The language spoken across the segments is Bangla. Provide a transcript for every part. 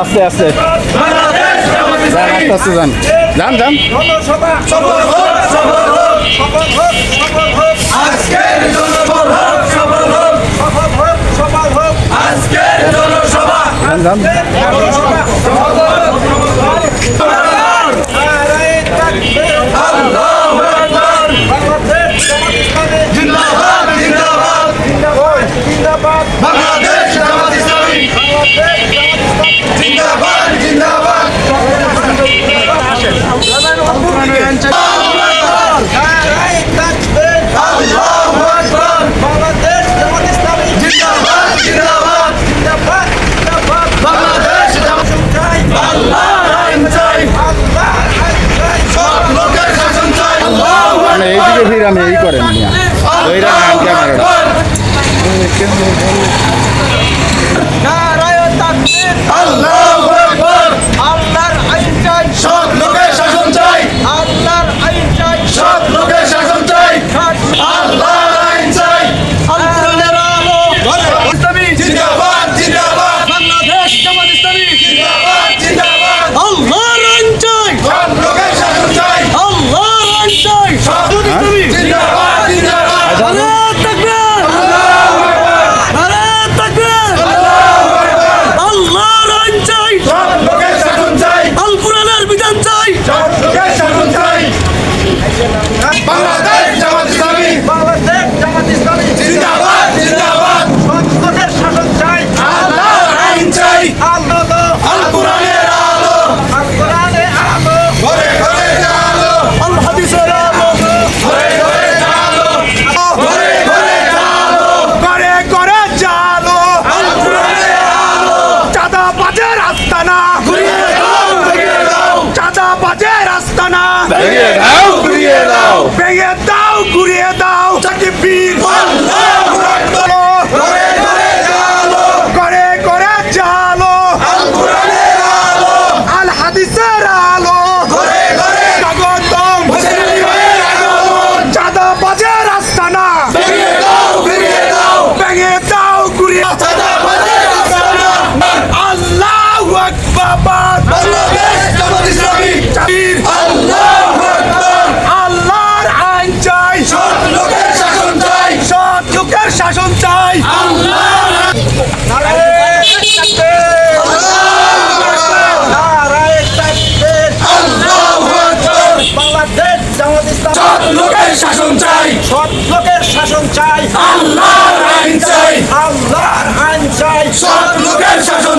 আস্তে আস্তে যান আস্তে আস্তে যান। যান যান। যান যান। ফির আমি এই করেন মিয়া ঘুরিয়ে দাও। ভেঙে দাও ঘুরিয়ে দাও। লোকের শাসন চাই। সৎ লোকের শাসন চাই। আল্লাহর আইন চাই। আল্লাহর আইন চাই। সব লোকের শাসন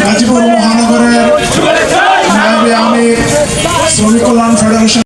গাজীপুর মহানগরের নায়বে শ্রমিক কল্যাণ ফেডারেশন